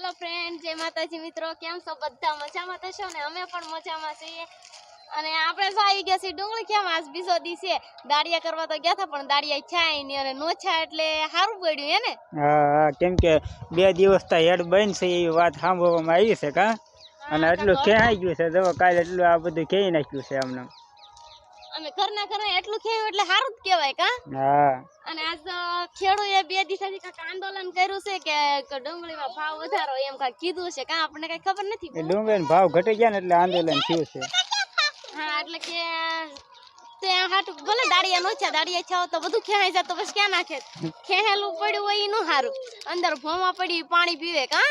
Hello friend જય માતાજી મિત્રો. કેમ છો? બધા મજામાં તો છો ને? અમે પણ મજામાં છીએ. અને આપણે તો આવી ગયા છીએ ડુંગળી કેમ? આજ બીજો દિવસે દાડિયા કરવા તો ગયા હતા પણ દાડિયા છાય નહીં અને નો છાય એટલે સારું પડ્યું હે ને? હા કેમ કે બે દિવસ તો હેડ બંધ છે એવી વાત સાંભળવામાં આવી છે કા? અને એટલું ખેંચાઈ ગયું છે. જો કાલે એટલું આ બધું ખેઈ નાખ્યું છે અમને અને ઘરના ઘરના એટલું ખેયું એટલે સારું જ કહેવાય કા? હા. અને આજ તો ખેડૂએ બે દિવસથી કાંઈક આંદોલન કર્યું છે કે ડુંગળીમાં ભાવ વધારો એમ કાંઈક કીધું છે કા? આપણને કઈ ખબર નથી ડુંગળીનો ભાવ ઘટી ગયા ને એટલે આંદોલન થયું છે. હા એટલે કે ત્યાં હાટું ભલે દાડિયા નો છે દાડિયા તો બધું ખેંચાઈ જાય તો પછી ક્યાં નાખે? ખેંચેલું પડ્યું હોય ઈ નું સારું અંદર ભોમાં પડી પાણી પીવે કા.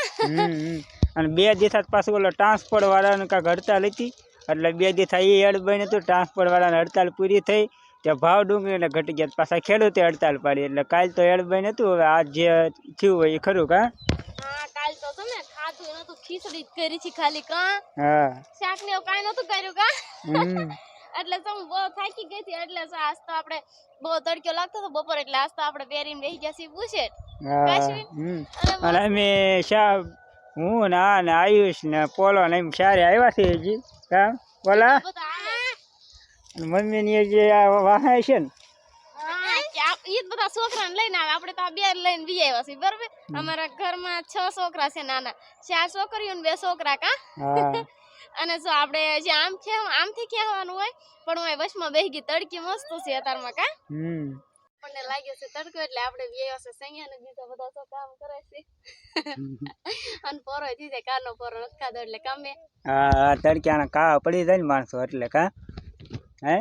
અને બે દિવસ પાછું ઓલો ટ્રાન્સપોર્ટ વાળાને કાંઈક હડતાલ હતી. એટલે બે દિવસ એ એડ બન્યું હતું ટ્રાન્સપોર્ટ વાળાને હડતાલ પૂરી થઈ ત્યાં ભાવ ડુંગળીને ઘટી ગયા. પાછા ખેડૂતે હડતાલ પાડી એટલે કાલ તો એડ બન્યું હતું હવે આજ જે થયું હોય એ ખરું કા? કાલ તો તમે ખાધું નતું ખીચડી કરી છે ખાલી કા? હા. શાક ને કાંઈ નતું કર્યું કા? એટલે તો હું બહુ થાકી ગઈ હતી એટલે આજ તો આપણે બહુ તડક્યો લાગતો હતો બપોર એટલે આજ તો આપણે બેસી ગયા છીએ કાશ્મીર? હમ. અને અને અમે શા હું ના ને આયુષ ને પોલો ને એમ ક્યારે આવ્યા છે હજી? કા બોલા? મમ્મી ની જે આ વાહે છે ને? ઈ બધા છોકરાને લઈને આવે. આપણે તો આ બે લઈને બી આવ્યા છીએ બરોબર? અમારા ઘરમાં છ છોકરા છે નાના. ચાર છોકરીઓ ને બે છોકરા કા? અને જો આપણે જે આમ છે આમથી કહેવાનું હોય પણ હું વચમાં ગઈ તડકી મસ્ત છે અત્યારમાં કા? આપણને લાગ્યો છે તડકો એટલે આપણે વ્યવા છે સૈયા ને બીજા બધા તો કામ કરે છે અને પોરો થઈ જાય કારનો પોરો નથી ખાધો એટલે કામે હા તડક્યાના કા પડી જાય ને માણસો એટલે કા હે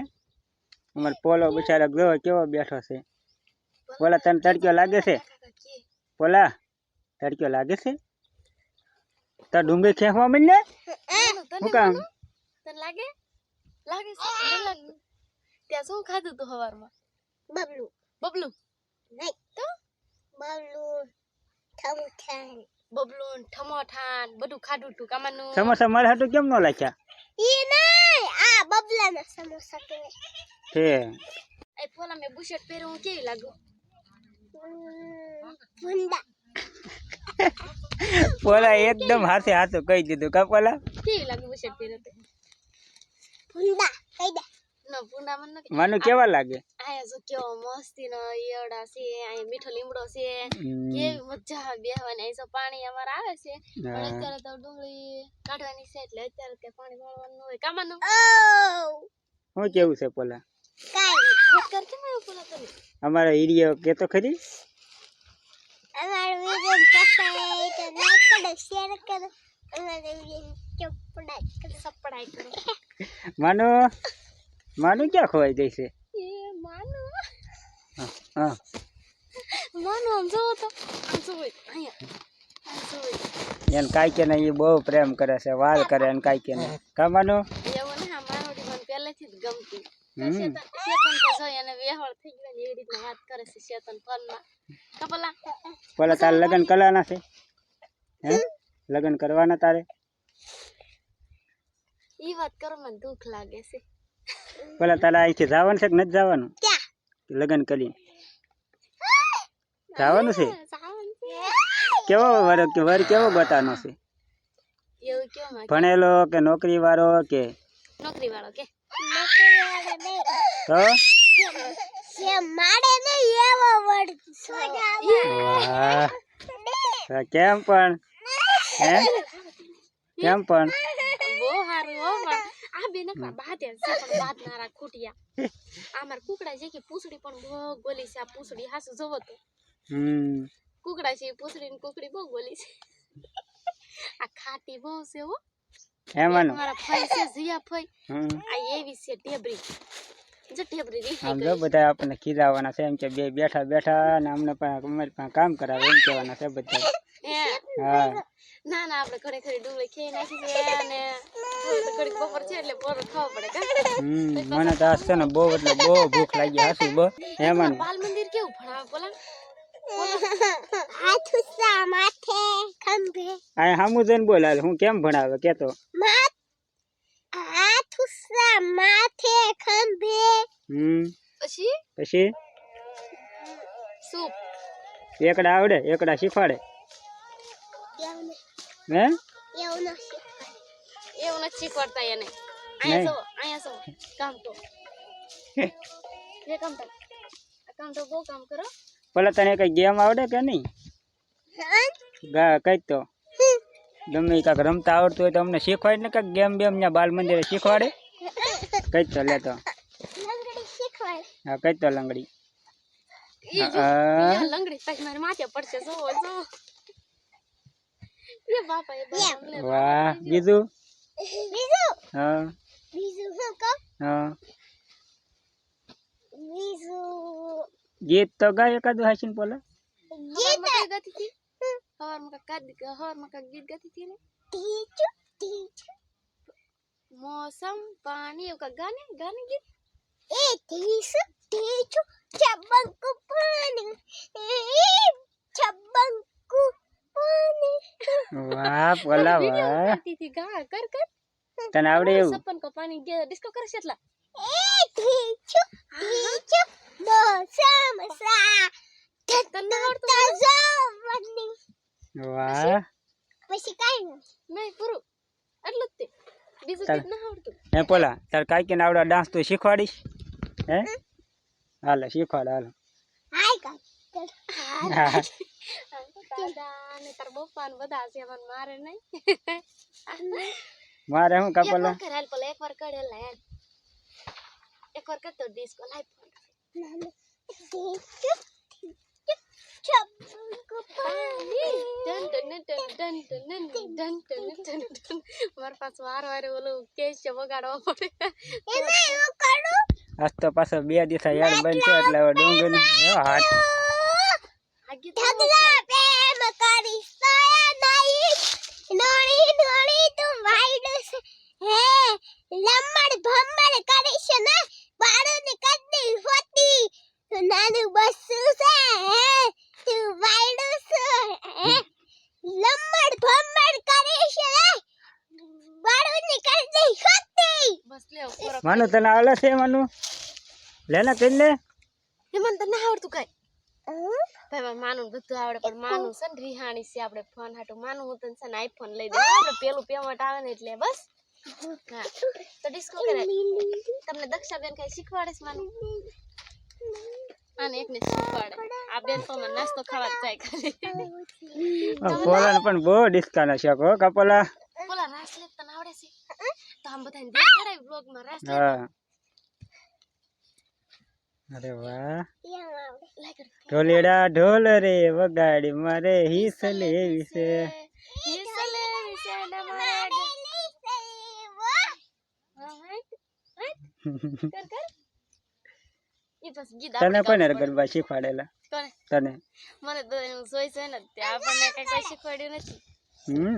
અમારે પોલો બિચારો જો કેવો બેઠો છે પોલા તને તડક્યો લાગે છે કાકા કે પોલા તડક્યો લાગે છે તો ડુંગળી ખેંચવા માંડ ને બોલો, તને શું કામ બોલો? તને લાગે લાગે છે મને લાગતું ત્યાં શું ખાધું તું સવારમાં બબલું બબલું નહીં તો બબલું ઠમઠાણ બબલું ઠમઠાણ બધું ખાધું તું કામાનું સમોસા મારે હાટું કેમ ન લાખ્યા ઈ નહીં આ બબલાના સમોસા કે છે એ ફોલા મેં બુશર્ટ પહેર્યું હું કેવી લાગુ પોલા એકદમ હાથે હાથું કહી દીધું કા પોલા કેવી લાગુ બુશર્ટ પહેરું તે ભૂંડા કહી દે ભૂંડા મને કેવા લાગે? આયા જો કેવો મસ્તી નો ઈયળા છે અહીંયા મીઠો લીમડો છે. કેવી મજા બેહવાની. અહીં જો પાણી અમારે આવે છે પણ અત્યારે તો ડુંગળી કાઢવાની છે એટલે અત્યારે કે પાણી વાળવાનું હોય. કામાનું શું કેવું છે પોલા? કાઈ વાત કર મે પોલા તમે અમારો ઈડિયો કેતો ખરી? અમારો વિડિયો પસંદ તો લાઈક કરો શેર કરો. અમારો વિડિયો ચોપડાઈ કરો. સપડાઈ કરો. માનો માનું ક્યાં ખોવાઈ ગઈ છે? હા, માનું આમ જોવો તો. આમ જોવો અહીંયા. એને કાંઈ કે નહીં એ બહુ પ્રેમ કરે છે વાલ કરે એને કાંઈ કે નહીં. કા માનું? એવું ને માનવડી મને પહેલેથી જ ગમતી. શેતન શેતન તો જોઈ અને વેહળ થઈ ગયો એવી રીતના વાત કરે છે શેતન ફોનમાં. કપલા પેલા તારે લગ્ન કરવાના છે? હે? લગ્ન કરવાના તારે? ઈ વાત કરો મને દુઃખ લાગે છે. પેલા તારે અહીંથી જવાનું છે કે નથી જવાનું? લગ્ન કરી જવાનું છે? કેવો વર કે વર કેવો બતાનો છે? ભણેલો કે નોકરી વાળો કે? નોકરી વાળો કે તો કેમ પણ? હે? કેમ પણ બહુ સારું હો પણ આ બે નકરા બાતે છે પણ બાત નારા ખૂટિયા. આ મારા કુકડા છે કે પૂછડી પણ બહુ ગોલી છે આ પૂછડી હાસુ જોવો તો. હમ. કુકડા છે પૂછડી ને કુકડી બહુ ગોલી છે. આ ખાટી બહુ છે હો. હે માનું મારા ફઈ છે જીયા ફઈ. હમ. આ એવી છે ઢેબરી. જો ઢેબરી દેખાઈ આમ જો ગઈ બધા આપણને ખીજાવાના છે એમ કે બે બેઠા બેઠા અને અમને પણ અમારી પાસે કામ કરાવે એમ કહેવાના છે બધા. હે હા. ના ના આપણે ઘણી ખરી ડુંગળી ખેઈ નાખી છે અને ઘડીક બપોર છે એટલે પોરો ખાવો પડે કા? મને તો આજ છે ને બહુ એટલે બહુ ભૂખ લાગી હાસુ બહુ હે બાલ મંદિર કેવું ભણાવે બોલા હાથ માથે ખંભે. આ બોલ હું કેમ ભણાવે કેતો? ઉસા માથે ખંભે. હમ. પછી? પછી? સૂપ એકડા આવડે એકડા શીખવાડે. હે? એવું નથી. એવું નથી શીખવાડતા એને. અહીંયા સો અહીંયા સો કામ તો એ કામ તો કામ તો બહુ કામ કરો. પેલા તને કઈ ગેમ આવડે કે નહીં? ગા કઈ તો. ગમે કાંક રમતા આવડતું હોય તો અમને શીખવાડે ને કાંઈક ગેમ બેમ ત્યાં બાલ મંદિરે શીખવાડે. કઈ તો લે તો. હા કઈ તો લંગડી. જો લંગડી પછી મારે માથે પડશે. જો જો એ બાપા એ બાપા અમને વાહ બીજું બીજું હા બીજું શું કહું હા બીજું ગીત તો ગાય એકાદું હાસીને પોલા ગીત ગાતી હતી હવારમાં કાંઈક ગાતી હવારમાં કાંઈક ગીત ગાતી હતી ને ટીચુ ટીચુ મોસમ પાણી એવું કાંઈક ગાને વાહ પોલા વિડિયો વાહ. ગા કર કર. તને આવડે એવું? સપન કો પાણી ગયા ડિસ્કો કરે છે એટલા. એ ટીચુ ટીચુ તને આવડતું જવાની. વાહ. પછી કાઈ નહીં પૂરું. એટલું જ તે. બીજું કઈ ના આવડતું. હે પોલા તાર કાંઈ કે આવડે ડાન્સ તું શીખવાડીશ? હે? હાલે શીખવાડ હાલો. હાય કાઈ હા. દાદા ને તાર બપ્પા ને બધા છે મને મારે નહીં મારે શું એક કપલા વાર કર હાલ પેલા એક વાર કર એટલે હેલ એક વાર કર તો ડિસ્કો લાઈવ મારા પાસે વાર વારે ઓલું કેસ છે વગાડવા પડે આજ તો પાછો બે દિવસ યાર બનશે એટલે હવે ડુંગળી ને હાથ આ ગીત ઢગલા પ્રેમ કરી સોયા નહીં નોણી નોણી તું વાઈડ હે લમ્મડ ભમ્મડ કરી છે ને બાળું ને કદી હોતી તું નાનું બસું છે હે તું વાઈડ છે હે લમ્મડ ભમ્મડ કરી છે ને બાળું ને કદી હોતી બસ લે પૂરો માનું તને આવડે છે માનું? લેના ને? એ મને તને આવડતું કઈ? ભાઈ માનું બધું આવડે પણ માનું છે ને રિહાણી છે આપણે ફોન હાટો. માનું હું તને છે ને આઈફોન લઈ દઉં. આપણે પેલું પેમેન્ટ આવે ને એટલે બસ? હા. તો ડિસ્કો કરે. તમને દક્ષાબેન કઈ શીખવાડે છે માનું? આને એકને શીખવાડે. આ બેન તો મને નાસ્તો ખાવા જ જાય ખાલી. પોલાને પણ બહુ ડિસ્કાના છે હો કપલા બોલા રાસ લેપ તને આવડે છે તો આમ બધાને વ્લોગમાં રાસ હા. અરે વાહ. ઢોલેડા ઢોલ રે વગાડી મારે હિસલે છે. હિસલે ગીત તને કોને ગરબા શીખવાડેલા? તને. મને તો જોઈ છે ને આપણને કઈ શીખવાડ્યું નથી. હમ.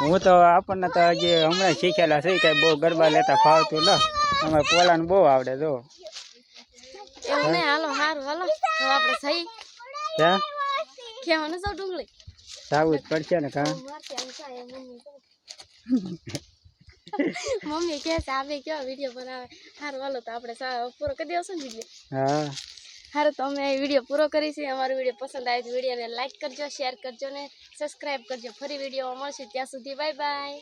હું તો આપણને તો જે હમણાં શીખેલા છે કઈ બહુ ગરબા લેતા ફાવતું લો અમે પોલાને બહુ આવડે જો. એવું નહીં હાલો હારું હાલો. આપણે જઈ. ક્યાં ખેવાનું સૌ ડુંગળી? જાવું જ પડશે ને કાં? મારથી આમ મમ્મી કહે. છે આ બે વીડિયો બનાવે? હારું હાલો તો આપણે પૂરો કરી દેવો છે ને વીડિયો હા. સારું તો અમે વીડિયો પૂરો કરી અમારો વીડિયો પસંદ આવે તો વિડીયોને લાઈક કરજો શેર કરજો ને. સબસ્ક્રાઈબ કરજો. ફરી વીડિયો મળશે. ત્યાં સુધી બાય બાય